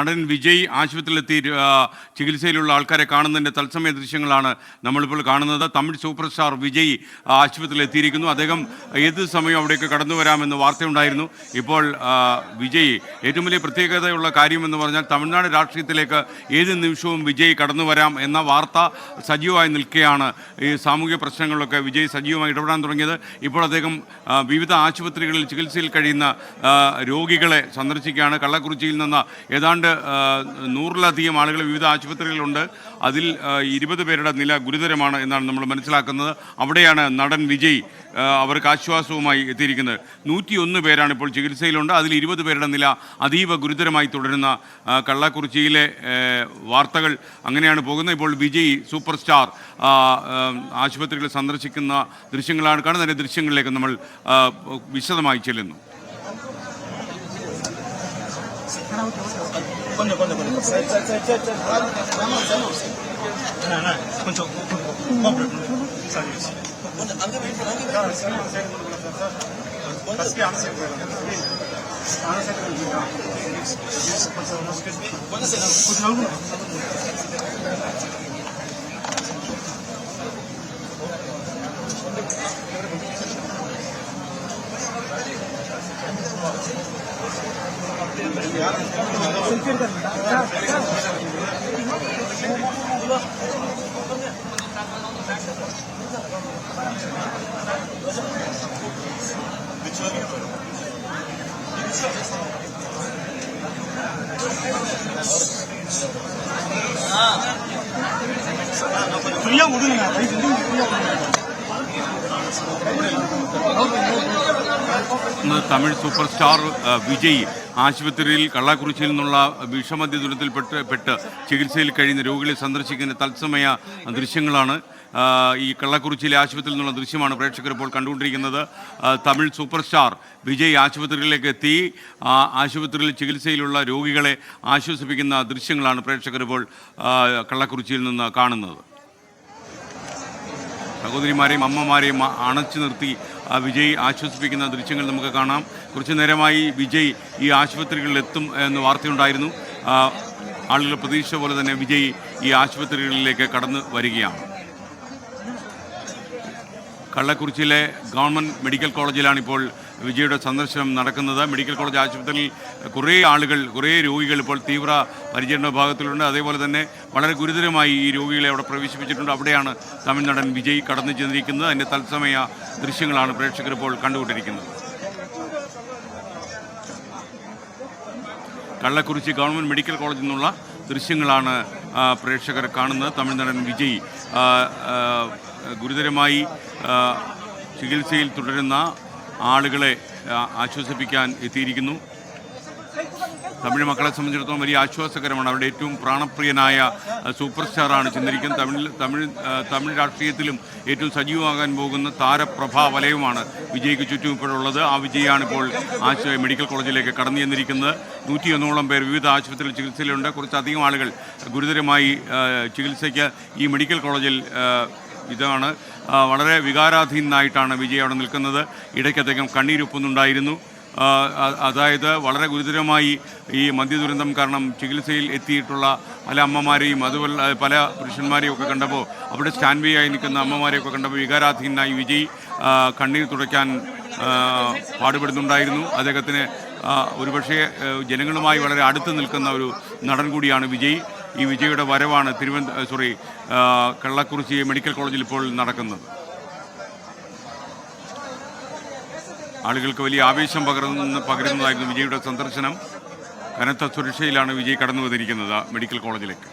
നടൻ വിജയ് ആശുപത്രിയിലെത്തി ചികിത്സയിലുള്ള ആൾക്കാരെ കാണുന്നതിന്റെ തത്സമയ ദൃശ്യങ്ങളാണ് നമ്മളിപ്പോൾ കാണുന്നത്. തമിഴ് സൂപ്പർ സ്റ്റാർ വിജയ് ആശുപത്രിയിലെത്തിയിരിക്കുന്നു. അദ്ദേഹം ഏത് സമയം അവിടേക്ക് കടന്നു വരാമെന്ന് വാർത്തയുണ്ടായിരുന്നു. ഇപ്പോൾ വിജയ് ഏറ്റവും വലിയ പ്രത്യേകതയുള്ള കാര്യമെന്ന് പറഞ്ഞാൽ തമിഴ്നാട് രാഷ്ട്രീയത്തിലേക്ക് ഏത് നിമിഷവും വിജയ് കടന്നു വരാം എന്ന വാർത്ത സജീവമായി നിൽക്കുകയാണ്. ഈ സാമൂഹിക പ്രശ്നങ്ങളിലൊക്കെ വിജയ് സജീവമായി ഇടപെടാൻ തുടങ്ങിയത്. ഇപ്പോൾ അദ്ദേഹം വിവിധ ആശുപത്രികളിൽ ചികിത്സയിൽ കഴിയുന്ന രോഗികളെ സന്ദർശിക്കുകയാണ്. കള്ളക്കുറിച്ചിയിൽ നിന്ന് ഏതാണ്ട് നൂറിലധികം ആളുകൾ വിവിധ ആശുപത്രികളുണ്ട് അതിൽ ഇരുപത് പേരുടെ നില ഗുരുതരമാണ് എന്നാണ് നമ്മൾ മനസ്സിലാക്കുന്നത്. അവിടെയാണ് നടൻ വിജയ് അവർക്ക് ആശ്വാസവുമായി എത്തിയിരിക്കുന്നത്. നൂറ്റിയൊന്ന് പേരാണ് ഇപ്പോൾ ചികിത്സയിലുണ്ട്. അതിൽ ഇരുപത് പേരുടെ നില അതീവ ഗുരുതരമായി തുടരുന്ന കള്ളക്കുറിച്ചിയിലെ വാർത്തകൾ അങ്ങനെയാണ് പോകുന്നത്. ഇപ്പോൾ വിജയ് സൂപ്പർ സ്റ്റാർ ആശുപത്രികൾ സന്ദർശിക്കുന്ന ദൃശ്യങ്ങളാണ് കാണുന്നത്. ദൃശ്യങ്ങളിലേക്ക് നമ്മൾ വിശദമായി ചെല്ലുന്നു. కొంచెం కొంచెం కొంచెం side side side side side కొంచెం సారీ ఫస్ట్ ఆన్సర్ ఆన్సర్ కొంచెం కొంచెం ஃப்ரீயா விடுங்க தயவு செஞ்சு ஃப்ரீயா விடுங்க ഇന്ന് തമിഴ് സൂപ്പർ സ്റ്റാർ ആ, വിജയ് ആശുപത്രിയിൽ കള്ളാക്കുറിച്ചിയിൽ നിന്നുള്ള വിഷമദ്യ ദുരിതത്തിൽപ്പെട്ട് പെട്ട് ചികിത്സയിൽ കഴിയുന്ന രോഗികളെ സന്ദർശിക്കുന്ന തത്സമയ ദൃശ്യങ്ങളാണ്. ഈ കള്ളക്കുറിച്ചിയിലെ ആശുപത്രിയിൽ നിന്നുള്ള ദൃശ്യമാണ് പ്രേക്ഷകർ ഇപ്പോൾ കണ്ടുകൊണ്ടിരിക്കുന്നത്. തമിഴ് സൂപ്പർ സ്റ്റാർ വിജയ് ആശുപത്രിയിലേക്ക് എത്തി. ആശുപത്രിയിൽ ചികിത്സയിലുള്ള രോഗികളെ ആശ്വസിപ്പിക്കുന്ന ദൃശ്യങ്ങളാണ് പ്രേക്ഷകർ ഇപ്പോൾ കള്ളക്കുറിച്ചിയിൽ നിന്ന് കാണുന്നത്. സഹോദരിമാരെയും അമ്മമാരെയും അണച്ചു നിർത്തി ആ വിജയ് ആശ്വസിപ്പിക്കുന്ന ദൃശ്യങ്ങൾ നമുക്ക് കാണാം. കുറച്ചു നേരമായി വിജയ് ഈ ആശുപത്രികളിൽ എത്തും എന്ന് വാർത്തയുണ്ടായിരുന്നു. ആളുകൾ പ്രതീക്ഷ പോലെ തന്നെ വിജയ് ഈ ആശുപത്രികളിലേക്ക് കടന്നു വരികയാണ്. കള്ളക്കുറിച്ചിയിലെ ഗവൺമെന്റ് മെഡിക്കൽ കോളേജിലാണിപ്പോൾ വിജയുടെ സന്ദർശനം നടക്കുന്നത്. മെഡിക്കൽ കോളേജ് ആശുപത്രിയിൽ കുറേ ആളുകൾ കുറേ രോഗികൾ ഇപ്പോൾ തീവ്ര പരിചരണ വിഭാഗത്തിലുണ്ട്. അതേപോലെ തന്നെ വളരെ ഗുരുതരമായി ഈ രോഗികളെ അവിടെ പ്രവേശിപ്പിച്ചിട്ടുണ്ട്. അവിടെയാണ് തമിഴ്നടൻ വിജയ് കടന്നു ചെന്നിരിക്കുന്നത്. അതിന്റെ തത്സമയ ദൃശ്യങ്ങളാണ് പ്രേക്ഷകർ ഇപ്പോൾ കണ്ടുകൊണ്ടിരിക്കുന്നത്. കള്ളക്കുറിച്ചി ഗവൺമെന്റ് മെഡിക്കൽ കോളേജിൽ നിന്നുള്ള ദൃശ്യങ്ങളാണ് പ്രേക്ഷകർ കാണുന്നത്. തമിഴ്നടൻ വിജയ് ഗുരുതരമായി ചികിത്സയിൽ തുടരുന്ന ആളുകളെ ആശ്വസിപ്പിക്കാൻ എത്തിയിരിക്കുന്നു. തമിഴ് മക്കളെ സംബന്ധിച്ചിടത്തോളം വലിയ ആശ്വാസകരമാണ്. അവരുടെ ഏറ്റവും പ്രാണപ്രിയനായ സൂപ്പർ സ്റ്റാറാണ് ചിന്തിരിക്കുന്നത് തമിഴ് ആ, തമിഴ് രാഷ്ട്രീയത്തിലും ഏറ്റവും സജീവമാകാൻ പോകുന്ന താരപ്രഭാ വലയമാണ് വിജയ്ക്ക് ചുറ്റും ഇപ്പോഴുള്ളത് ആ വിജയാണ് ഇപ്പോൾ ആശുപത്രി മെഡിക്കൽ കോളേജിലേക്ക് കടന്നു ചെന്നിരിക്കുന്നത്. നൂറ്റിയൊന്നോളം പേർ വിവിധ ആശുപത്രിയിൽ ചികിത്സയിലുണ്ട്. കുറച്ചധികം ആളുകൾ ഗുരുതരമായി ചികിത്സയ്ക്ക് ഈ മെഡിക്കൽ കോളേജിൽ ഇതാണ് വളരെ വികാരാധീനായിട്ടാണ് വിജയ് അവിടെ നിൽക്കുന്നത്. ഇടയ്ക്ക് അദ്ദേഹം കണ്ണീരൊപ്പുന്നുണ്ടായിരുന്നു. അതായത് വളരെ ഗുരുതരമായി ഈ മദ്യദുരന്തം കാരണം ചികിത്സയിൽ എത്തിയിട്ടുള്ള പല അമ്മമാരെയും അതുപോലെ പല പുരുഷന്മാരെയും ഒക്കെ കണ്ടപ്പോൾ അവിടെ സ്റ്റാൻഡ് ബൈ ആയി നിൽക്കുന്ന അമ്മമാരെയൊക്കെ കണ്ടപ്പോൾ വികാരാധീനായി വിജയ് കണ്ണീർ തുടയ്ക്കാൻ പാടുപെടുന്നുണ്ടായിരുന്നു. അദ്ദേഹത്തിന് ഒരുപക്ഷെ ജനങ്ങളുമായി വളരെ അടുത്ത് നിൽക്കുന്ന ഒരു നടൻ കൂടിയാണ് വിജയ്. ഈ വിജയുടെ വരവാണ് തിരുവനന്തപുരം സോറി കള്ളക്കുറിച്ചി മെഡിക്കൽ കോളേജിൽ ഇപ്പോൾ നടക്കുന്നത്. ആളുകൾക്ക് വലിയ ആവേശം പകർന്ന് പകരുന്നതായിരുന്നു വിജയുടെ സന്ദർശനം. കനത്ത സുരക്ഷയിലാണ് വിജയ് കടന്നു വന്നിരിക്കുന്നത് മെഡിക്കൽ കോളേജിലേക്ക്.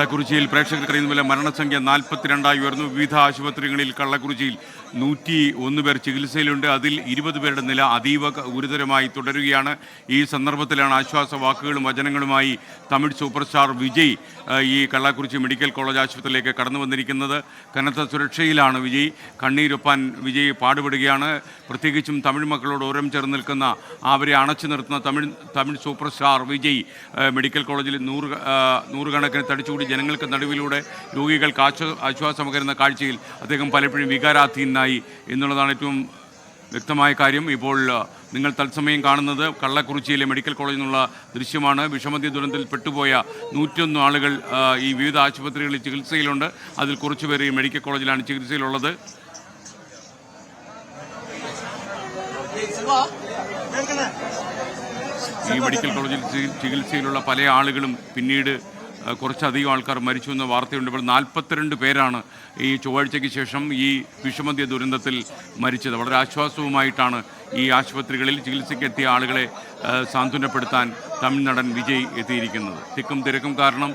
കള്ളക്കുറിച്ചിയിൽ പ്രേക്ഷകർ കഴിയുന്ന പോലെ മരണസംഖ്യ നാൽപ്പത്തിരണ്ടായി ഉയർന്നു. വിവിധ ആശുപത്രികളിൽ കള്ളക്കുറിച്ചിയിൽ നൂറ്റി ഒന്ന് പേർ ചികിത്സയിലുണ്ട്. അതിൽ ഇരുപത് പേരുടെ നില അതീവ ഗുരുതരമായി തുടരുകയാണ്. ഈ സന്ദർഭത്തിലാണ് ആശ്വാസ വാക്കുകളും വചനങ്ങളുമായി തമിഴ് സൂപ്പർ സ്റ്റാർ വിജയ് ഈ കള്ളക്കുറിച്ചി മെഡിക്കൽ കോളേജ് ആശുപത്രിയിലേക്ക് കടന്നു വന്നിരിക്കുന്നത്. കനത്ത സുരക്ഷയിലാണ് വിജയ്. കണ്ണീരൊപ്പാൻ വിജയ് പാടുപെടുകയാണ്. പ്രത്യേകിച്ചും തമിഴ് മക്കളോട് ഓരം ചേർന്ന് നിൽക്കുന്ന അവരെ അണച്ചു നിർത്തുന്ന Tamil Tamil super star Vijay medical കോളേജിൽ നൂറ് നൂറുകണക്കിന് തടിച്ചുകൂടി ജനങ്ങൾക്ക് നടുവിലൂടെ രോഗികൾക്ക് ആശ്വ ആശ്വാസം പകരുന്ന കാഴ്ചയിൽ അദ്ദേഹം പലപ്പോഴും വികാരാധീനായി എന്നുള്ളതാണ് ഏറ്റവും വ്യക്തമായ കാര്യം. ഇപ്പോൾ നിങ്ങൾ തത്സമയം കാണുന്നത് കള്ളക്കുറിച്ചിയിലെ മെഡിക്കൽ കോളേജിൽ നിന്നുള്ള ദൃശ്യമാണ്. വിഷമതി ദുരന്തത്തിൽ പെട്ടുപോയ നൂറ്റൊന്ന് ആളുകൾ ഈ വിവിധ ആശുപത്രികളിൽ ചികിത്സയിലുണ്ട്. അതിൽ കുറച്ചുപേർ ഈ മെഡിക്കൽ കോളേജിലാണ് ചികിത്സയിലുള്ളത്. ഈ മെഡിക്കൽ കോളേജിൽ ചികിത്സയിലുള്ള പല ആളുകളും പിന്നീട് കുറച്ചധികം ആൾക്കാർ മരിച്ചു എന്ന വാർത്തയുണ്ട്. ഇപ്പോൾ നാൽപ്പത്തിരണ്ട് പേരാണ് ഈ ചൊവ്വാഴ്ചയ്ക്ക് ശേഷം ഈ വിഷമദ്യ ദുരന്തത്തിൽ മരിച്ചത്. വളരെ ആശ്വാസവുമായിട്ടാണ് ഈ ആശുപത്രികളിൽ ചികിത്സയ്ക്കെത്തിയ ആളുകളെ സാന്ത്വനപ്പെടുത്താൻ തമിഴ് നടൻ വിജയ് എത്തിയിരിക്കുന്നത്. തിക്കും തിരക്കും കാരണം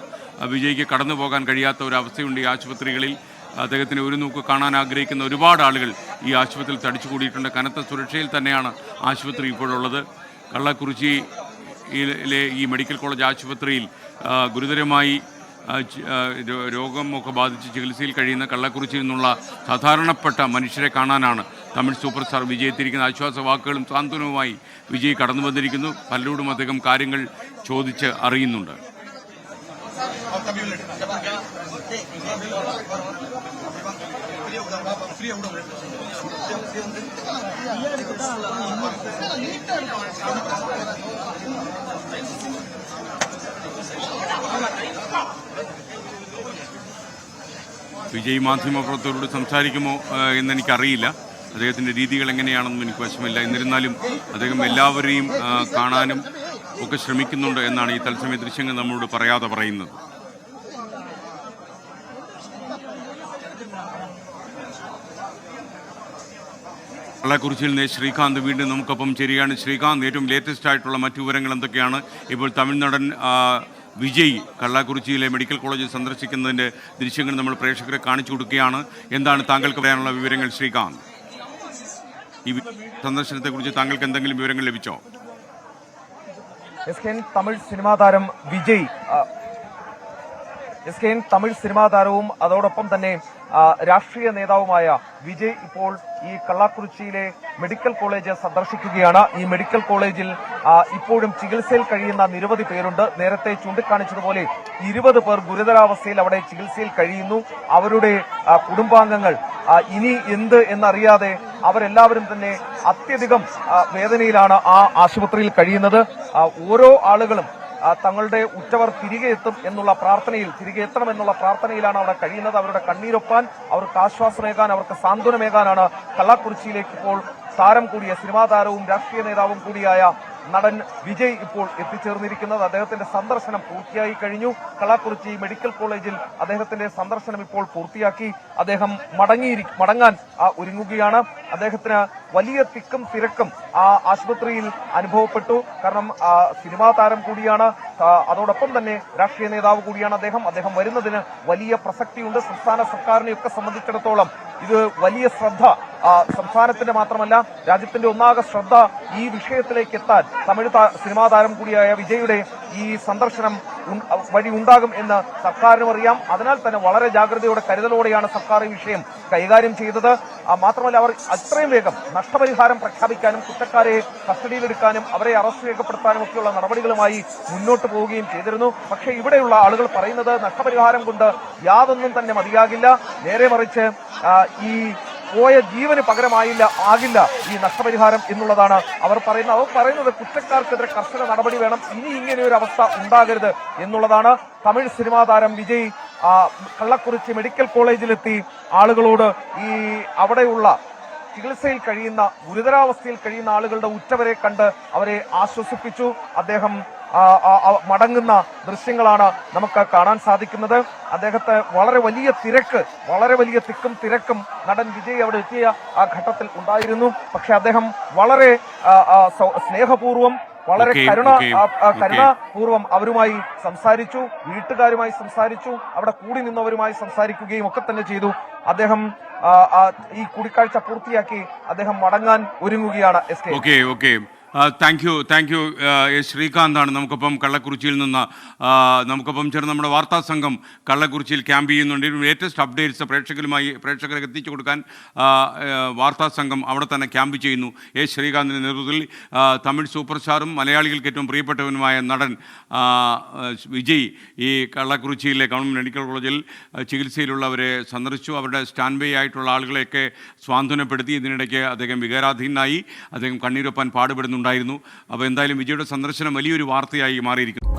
വിജയ്ക്ക് കടന്നു പോകാൻ കഴിയാത്ത ഒരവസ്ഥയുണ്ട് ഈ ആശുപത്രികളിൽ. അദ്ദേഹത്തിന് ഒരു നോക്ക് കാണാൻ ആഗ്രഹിക്കുന്ന ഒരുപാട് ആളുകൾ ഈ ആശുപത്രിയിൽ തടിച്ചുകൂടിയിട്ടുണ്ട്. കനത്ത സുരക്ഷയിൽ തന്നെയാണ് ആശുപത്രി ഇപ്പോഴുള്ളത്. കള്ളക്കുറിച്ചിയിലെ ഈ മെഡിക്കൽ കോളേജ് ആശുപത്രിയിൽ ഗുരുതരമായി രോഗമൊക്കെ ബാധിച്ച് ചികിത്സയിൽ കഴിയുന്ന കള്ളക്കുറിച്ചിൽ നിന്നുള്ള സാധാരണപ്പെട്ട മനുഷ്യരെ കാണാനാണ് തമിഴ് സൂപ്പർ സ്റ്റാർ വിജയത്തിരിക്കുന്ന ആശ്വാസ വാക്കുകളും സാന്ത്വനവുമായി വിജയ് കടന്നു വന്നിരിക്കുന്നു. പലരോടും അദ്ദേഹം കാര്യങ്ങൾ ചോദിച്ച് അറിയുന്നുണ്ട്. വിജയ് മാധ്യമപ്രവർത്തകരോട് സംസാരിക്കുമോ എന്നെനിക്കറിയില്ല. അദ്ദേഹത്തിന്റെ രീതികൾ എങ്ങനെയാണെന്നും എനിക്ക് വശമില്ല എന്നിരുന്നാലും അദ്ദേഹം എല്ലാവരെയും കാണാനും ഒക്കെ ശ്രമിക്കുന്നുണ്ട് എന്നാണ് ഈ തത്സമയ ദൃശ്യങ്ങൾ നമ്മളോട് പറയാതെ പറയുന്നത്. കള്ളക്കുറിച്ചിയിൽ നിന്ന് ശ്രീകാന്ത് വീണ്ടും നമുക്കൊപ്പം ചേരുകയാണ്. ശ്രീകാന്ത് ഏറ്റവും ലേറ്റസ്റ്റ് ആയിട്ടുള്ള മറ്റു വിവരങ്ങൾ എന്തൊക്കെയാണ്? ഇപ്പോൾ തമിഴ്നടൻ വിജയ് കള്ളാക്കുറിച്ചിയിലെ മെഡിക്കൽ കോളേജ് സന്ദർശിക്കുന്നതിന്റെ ദൃശ്യങ്ങൾ നമ്മൾ പ്രേക്ഷകരെ കാണിച്ചു കൊടുക്കുകയാണ്. എന്താണ് താങ്കൾക്ക് പറയാനുള്ള വിവരങ്ങൾ ശ്രീകാന്ത്? ഈ സന്ദർശനത്തെക്കുറിച്ച് താങ്കൾക്ക് എന്തെങ്കിലും വിവരങ്ങൾ ലഭിച്ചോ? തമിഴ് സിനിമാ താരം Vijay S K N Tamil cinema താരവും അതോടൊപ്പം തന്നെ രാഷ്ട്രീയ നേതാവുമായ വിജയ് ഇപ്പോൾ ഈ കള്ളാക്കുറിച്ചിയിലെ മെഡിക്കൽ കോളേജ് സന്ദർശിക്കുകയാണ്. ഈ മെഡിക്കൽ കോളേജിൽ ഇപ്പോഴും ചികിത്സയിൽ കഴിയുന്ന നിരവധി പേരുണ്ട്. നേരത്തെ ചൂണ്ടിക്കാണിച്ചതുപോലെ ഇരുപത് പേർ ഗുരുതരാവസ്ഥയിൽ അവിടെ ചികിത്സയിൽ കഴിയുന്നു. അവരുടെ കുടുംബാംഗങ്ങൾ ഇനി എന്ത് എന്നറിയാതെ അവരെല്ലാവരും തന്നെ അത്യധികം വേദനയിലാണ് ആ ആശുപത്രിയിൽ കഴിയുന്നത്. ഓരോ ആളുകളും തങ്ങളുടെ ഉറ്റവർ തിരികെ എത്തും എന്നുള്ള പ്രാർത്ഥനയിൽ തിരികെ എത്തണം എന്നുള്ള പ്രാർത്ഥനയിലാണ് അവിടെ കഴിയുന്നത്. അവരുടെ കണ്ണീരൊപ്പാൻ അവർക്ക് ആശ്വാസമേകാൻ അവർക്ക് സാന്ത്വനമേകാനാണ് കള്ളക്കുറിച്ചിയിലേക്ക് ഇപ്പോൾ താരം കൂടിയ സിനിമാ താരവും രാഷ്ട്രീയ നേതാവും കൂടിയായ നടൻ വിജയ് ഇപ്പോൾ എത്തിച്ചേർന്നിരിക്കുന്നത്. അദ്ദേഹത്തിന്റെ സന്ദർശനം പൂർത്തിയായി കഴിഞ്ഞു. കളാക്കുറിച്ചി മെഡിക്കൽ കോളേജിൽ അദ്ദേഹത്തിന്റെ സന്ദർശനം ഇപ്പോൾ പൂർത്തിയാക്കി. അദ്ദേഹം മടങ്ങിയിരി മടങ്ങാൻ ഒരുങ്ങുകയാണ്. അദ്ദേഹത്തിന് വലിയ തിക്കും തിരക്കും ആശുപത്രിയിൽ അനുഭവപ്പെട്ടു. കാരണം ആ, സിനിമാ താരം കൂടിയാണ്. അതോടൊപ്പം തന്നെ രാഷ്ട്രീയ നേതാവ് കൂടിയാണ് അദ്ദേഹം. അദ്ദേഹം വരുന്നതിന് വലിയ പ്രസക്തിയുണ്ട് സംസ്ഥാന സർക്കാരിനെയൊക്കെ സംബന്ധിച്ചിടത്തോളം. ഇത് വലിയ ശ്രദ്ധ ആ, സംസ്ഥാനത്തിന്റെ മാത്രമല്ല രാജ്യത്തിന്റെ ഒന്നാകെ ശ്രദ്ധ ഈ വിഷയത്തിലേക്ക് എത്താൻ തമിഴ് സിനിമാ താരം കൂടിയായ വിജയുടെ ഈ സന്ദർശനം വഴി ഉണ്ടാകും എന്ന് സർക്കാരിനും അറിയാം. അതിനാൽ തന്നെ വളരെ ജാഗ്രതയോടെ കരുതലോടെയാണ് സർക്കാർ ഈ വിഷയം കൈകാര്യം ചെയ്തത്. ആ, മാത്രമല്ല അവർ അത്രയും വേഗം നഷ്ടപരിഹാരം പ്രഖ്യാപിക്കാനും കുറ്റക്കാരെ കസ്റ്റഡിയിലെടുക്കാനും അവരെ അറസ്റ്റ് രേഖപ്പെടുത്താനും ഒക്കെയുള്ള നടപടികളുമായി മുന്നോട്ട് പോവുകയും ചെയ്തിരുന്നു. പക്ഷേ ഇവിടെയുള്ള ആളുകൾ പറയുന്നത് നഷ്ടപരിഹാരം കൊണ്ട് യാതൊന്നും തന്നെ മതിയാകില്ല. നേരെ മറിച്ച് ഈ പോയ ജീവന് പകരമായില്ല ആകില്ല ഈ നഷ്ടപരിഹാരം എന്നുള്ളതാണ് അവർ പറയുന്നത്. അവർ പറയുന്നത് കുറ്റക്കാർക്കെതിരെ കർശന നടപടി വേണം. ഇനി ഇങ്ങനെ ഒരു അവസ്ഥ ഉണ്ടാകരുത് എന്നുള്ളതാണ്. തമിഴ് സിനിമാ താരം വിജയ് കള്ളക്കുറിച്ചി മെഡിക്കൽ കോളേജിലെത്തി ആളുകളോട് ഈ അവിടെയുള്ള ചികിത്സയിൽ കഴിയുന്ന ഗുരുതരാവസ്ഥയിൽ കഴിയുന്ന ആളുകളുടെ ഉറ്റവരെ കണ്ട് അവരെ ആശ്വസിപ്പിച്ചു. അദ്ദേഹം മടങ്ങുന്ന ദൃശ്യങ്ങളാണ് നമുക്ക് കാണാൻ സാധിക്കുന്നത്. അദ്ദേഹത്തെ വളരെ വലിയ തിരക്ക് വളരെ വലിയ തിക്കും തിരക്കും നടൻ വിജയ് അവിടെ എത്തിയ ആ ഘട്ടത്തിൽ ഉണ്ടായിരുന്നു. പക്ഷെ അദ്ദേഹം വളരെ സ്നേഹപൂർവം വളരെ കരുണ. കരുണാപൂർവം അവരുമായി സംസാരിച്ചു. വീട്ടുകാരുമായി സംസാരിച്ചു. അവിടെ കൂടി നിന്നവരുമായി സംസാരിക്കുകയും ഒക്കെ തന്നെ ചെയ്തു. അദ്ദേഹം ഈ കൂടിക്കാഴ്ച പൂർത്തിയാക്കി അദ്ദേഹം മടങ്ങാൻ ഒരുങ്ങുകയാണ് S K. Okay okay thank you thank you S ശ്രീകാന്താണ്. നമുക്കൊപ്പം കള്ളക്കുറിച്ചിയിൽ നിന്ന് നമുക്കിപ്പം ചേർന്ന് നമ്മുടെ വാർത്താ സംഘം കള്ളക്കുറിച്ചിയിൽ ക്യാമ്പ് ചെയ്യുന്നുണ്ട്. ലേറ്റസ്റ്റ് അപ്ഡേറ്റ്സ് പ്രേക്ഷകരുമായി പ്രേക്ഷകരെ എത്തിച്ചു കൊടുക്കാൻ വാർത്താ സംഘം അവിടെ തന്നെ ക്യാമ്പ് ചെയ്യുന്നു. എസ് ശ്രീകാന്തിന്റെ നേതൃത്വത്തിൽ തമിഴ് സൂപ്പർ സ്റ്റാറും മലയാളികൾക്ക് ഏറ്റവും പ്രിയപ്പെട്ടവനുമായ നടൻ വിജയ് ഈ കള്ളക്കുറിച്ചിയിലെ ഗവൺമെന്റ് മെഡിക്കൽ കോളേജിൽ ചികിത്സയിലുള്ളവരെ സന്ദർശിച്ചു. അവരുടെ സ്റ്റാൻഡ് ബൈ ആയിട്ടുള്ള ആളുകളെയൊക്കെ സ്വാന്തനപ്പെടുത്തി. ഇതിനിടയ്ക്ക് അദ്ദേഹം വികാരാധീനായി അദ്ദേഹം കണ്ണീരൊപ്പാൻ പാടുപെടുന്നുണ്ടായിരുന്നു അപ്പോൾ എന്തായാലും വിജയുടെ സന്ദർശനം വലിയൊരു വാർത്തയായി മാറിയിരിക്കുന്നു.